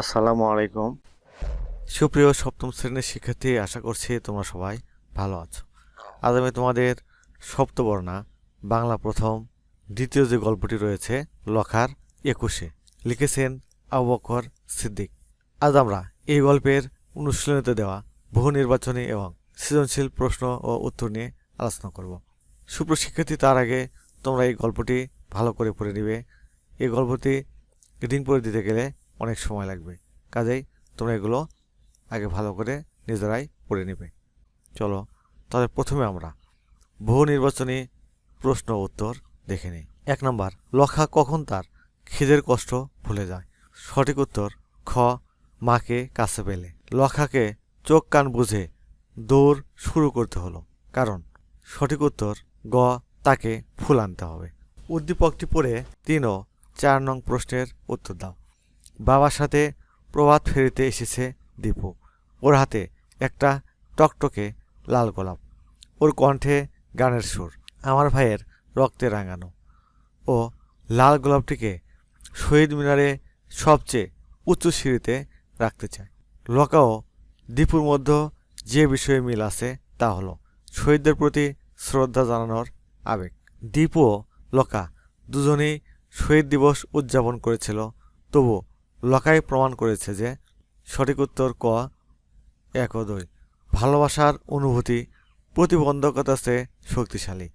আসসালামু আলাইকুম। সুপ্রিয় সপ্তম শ্রেণির শিক্ষার্থী, আশা করছি তোমরা সবাই ভালো আছো। আজ আমি তোমাদের সপ্তবর্ণা, বাংলা প্রথম, দ্বিতীয় যে গল্পটি রয়েছে, লখার একুশে, লিখেছেন আবু বকর সিদ্দিক। আজ আমরা এই গল্পের অনুশীলনীতে দেওয়া বহু নির্বাচনী এবং সৃজনশীল প্রশ্ন ও উত্তর নিয়ে আলোচনা করব। সুপ্রিয় শিক্ষার্থী, তার আগে তোমরা এই গল্পটি ভালো করে পড়ে নিবে। এই গল্পটি রিডিং পড়ে দিতে গেলে অনেক সময় লাগবে। কাজেই তোমরা এগুলো আগে ভালো করে নিজেরাই পড়ে নেবে। চলো, তাহলে প্রথমে আমরা বহু নির্বাচনী প্রশ্ন উত্তর দেখে নিই। এক নম্বর, লখা কখন তার খিদের কষ্ট ভুলে যায়? সঠিক উত্তর, খ, মাকে কাছে পেলে। লখাকে চোখ কান বুঝে দৌড় শুরু করতে হলো। কারণ, সঠিক উত্তর, গ, তাকে ফুল আনতে হবে। উদ্দীপকটি পড়ে তিন ও চার নং প্রশ্নের উত্তর দাও। বাবার সাথে প্রভাত ফেরিতে এসেছে দীপু। ওর হাতে একটা টকটকে লাল গোলাপ। ওর কণ্ঠে গানের সুর। আমার ভাইয়ের রক্তে রাঙানো। ও লাল গোলাপটিকে শহীদ মিনারে সবচেয়ে উঁচু সিঁড়িতে রাখতে চায়। লকাও দীপুর মধ্যে যে বিষয়ে মিল আছে তা হলো শহীদদের প্রতি শ্রদ্ধা জানানোর আবেগ। দীপু ও লকা দুজনেই শহীদ দিবস উদযাপন করেছিল। তবু লকাই প্রমাণ করেছে যে সঠিক উত্তর ক, এক ও দুই। ভালোবাসার অনুভূতি প্রতিবন্ধকতা চেয়ে শক্তিশালী।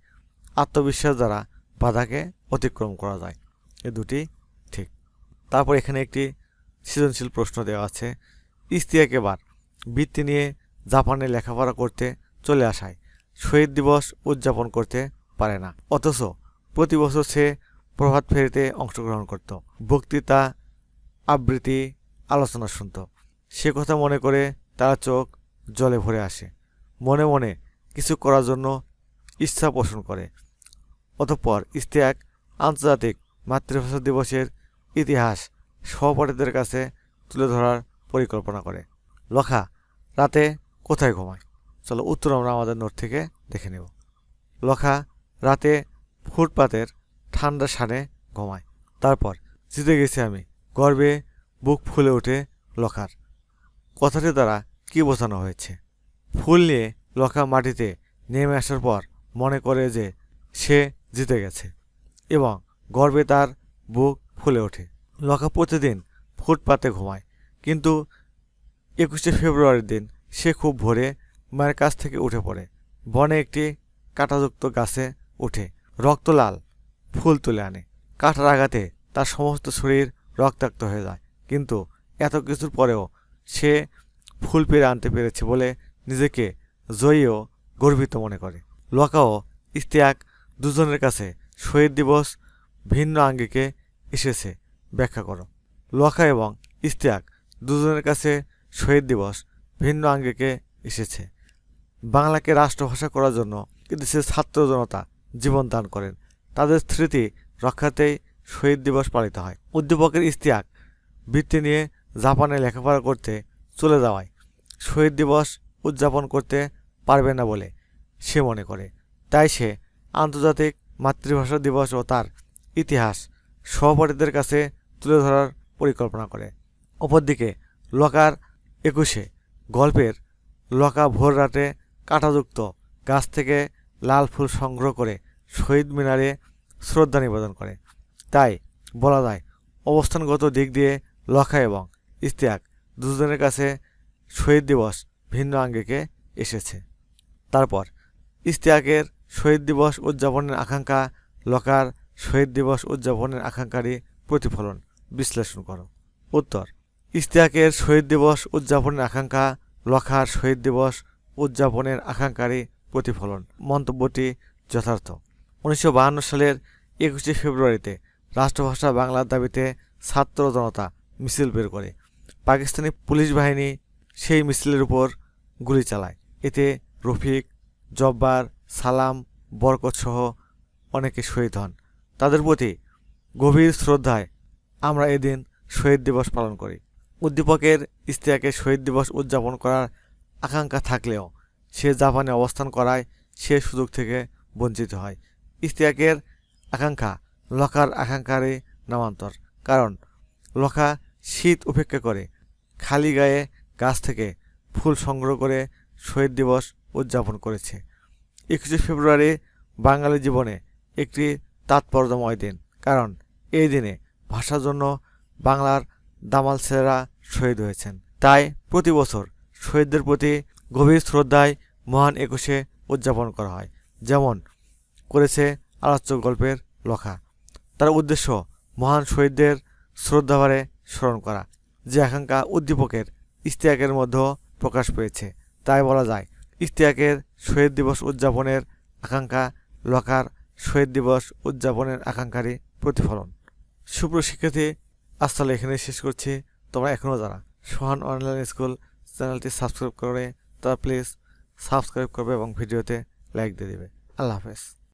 আত্মবিশ্বাস দ্বারা বাধাকে অতিক্রম করা যায়। এ দুটি ঠিক। তারপর এখানে একটি সৃজনশীল প্রশ্ন দেওয়া আছে। ইস্তিয়াক এবার বৃত্তি নিয়ে জাপানে লেখাপড়া করতে চলে আসায়। শহীদ দিবস উদযাপন করতে পারে না। অথচ প্রতি বছর সে প্রভাত ফেরিতে অংশগ্রহণ করত। বক্তৃতা আবৃত্তি, আলোচনা শুনত। সে কথা মনে করে তার চোখ জলে ভরে আসে। মনে মনে কিছু করার জন্য ইচ্ছা পোষণ করে। অতঃপর ইস্তিয়াক আন্তর্জাতিক মাতৃভাষা দিবসের ইতিহাস সহপাঠীদের কাছে তুলে ধরার পরিকল্পনা করে। লখা, রাতে কোথায় ঘুমায়? চলো উত্তর আমরা আমাদের নোট থেকে দেখে নেব। লখা, রাতে ফুটপাতের ঠান্ডা সানে ঘুমায়। তারপর জিতে গেছি আমি। গর্বে বুক ফুলে ওঠে লখার। কথাটি দ্বারা কি বোঝানো হয়েছে? ফুল নিয়ে লকা মাটিতে নেমে আসার পর মনে করে যে সে জিতে গেছে এবং গর্বে তার বুক ফুলে ওঠে। লকা প্রতিদিন ফুটপাতে ঘুমায়, কিন্তু একুশে ফেব্রুয়ারির দিন সে খুব ভোরে মায়ের কাছ থেকে উঠে পড়ে। বনে একটি কাঁটাযুক্ত গাছে উঠে রক্তলাল ফুল তুলে আনে। কাঁটার আঘাতে তার সমস্ত শরীর রক্তাক্ত হয়ে যায়। কিন্তু এত কিছুর পরেও সে ফুল পেরে আনতে পেরেছে বলে নিজেকে জয়ীও গর্বিত মনে করে। লকাও ইস্তিয়াক দুজনের কাছে শহীদ দিবস ভিন্ন আঙ্গিকে এসেছে, ব্যাখ্যা করো। লখা এবং ইস্তিয়াক দুজনের কাছে শহীদ দিবস ভিন্ন আঙ্গিকে এসেছে। বাংলাকে রাষ্ট্রভাষা করার জন্য দেশের ছাত্র জনতা জীবন দান করেন। তাদের স্মৃতি রক্ষাতেই শহীদ দিবস পালিত হয়। উদ্দীপকের ইস্তিয়াক বৃত্তি নিয়ে জাপানে লেখাপড়া করতে চলে যাওয়ায় শহীদ দিবস উদযাপন করতে পারবে না বলে সে মনে করে। তাই সে আন্তর্জাতিক মাতৃভাষা দিবস ও তার ইতিহাস সহপাঠীদের কাছে তুলে ধরার পরিকল্পনা করে। অপরদিকে লকার একুশে গল্পের লকা ভোর রাতে কাঁটাযুক্ত গাছ থেকে লাল ফুল সংগ্রহ করে শহীদ মিনারে শ্রদ্ধা নিবেদন করে। তাই বলা যায়, অবস্থানগত দিক দিয়ে লখা এবং ইস্তিয়াক দুজনের কাছে শহীদ দিবস ভিন্ন আঙ্গিকে এসেছে। তারপর ইস্তিয়াকের শহীদ দিবস উদযাপনের আকাঙ্ক্ষা লকার শহীদ দিবস উদযাপনের আকাঙ্ক্ষারই প্রতিফলন বিশ্লেষণ করো। উত্তর ইস্তিয়াকের শহীদ দিবস উদযাপনের আকাঙ্ক্ষা, লখার শহীদ দিবস উদযাপনের আকাঙ্ক্ষারই প্রতিফলন। মন্তব্যটি যথার্থ। উনিশশো সালের একুশে ফেব্রুয়ারিতে রাষ্ট্রভাষা বাংলার দাবিতে ছাত্র জনতা মিছিল বের করে। পাকিস্তানি পুলিশ বাহিনী সেই মিছিলের উপর গুলি চালায়। এতে রফিক, জব্বার, সালাম, বরকত সহ অনেকে শহীদ হন। তাদের প্রতি গভীর শ্রদ্ধায় আমরা এদিন শহীদ দিবস পালন করি। উদ্দীপকের ইস্তিয়াকে শহীদ দিবস উদযাপন করার আকাঙ্ক্ষা থাকলেও সে জাপানে অবস্থান করায় সে সুযোগ থেকে বঞ্চিত হয়। ইস্তিয়াকের আকাঙ্ক্ষা লখার আকাঙ্ক্ষারে নামান্তর। কারণ লখা শীত উপেক্ষা করে, খালি গায়ে গাছ থেকে ফুল সংগ্রহ করে শহীদ দিবস উদযাপন করেছে। একুশে ফেব্রুয়ারি বাঙালি জীবনে একটি তাৎপর্যময় দিন। কারণ, এই দিনে ভাষার জন্য বাংলার দামাল ছেলেরা শহীদ হয়েছেন। তাই প্রতি বছর শহীদদের প্রতি গভীর শ্রদ্ধায় মহান একুশে উদযাপন করা হয়। যেমন, করেছে আলোচ্য গল্পের লখা তার উদ্দেশ্য মহান শহীদদের শ্রদ্ধাভারে স্মরণ করা, যে আকাঙ্ক্ষা উদ্দীপকের ইশতিয়াকের মধ্যেও প্রকাশ পেয়েছে। তাই বলা যায়, ইশতিয়াকের শহীদ দিবস উদযাপনের আকাঙ্ক্ষা লকার শহীদ দিবস উদযাপনের আকাঙ্ক্ষারই প্রতিফলন। সুপ্রিয় শিক্ষার্থী, আজ তাহলে এখানে শেষ করছি। তোমরা এখনও যারা সোহান অনলাইন স্কুল চ্যানেলটি সাবস্ক্রাইব করে তারা প্লিজ সাবস্ক্রাইব করবে এবং ভিডিওতে লাইক দিয়ে দেবে। আল্লাহ হাফেজ।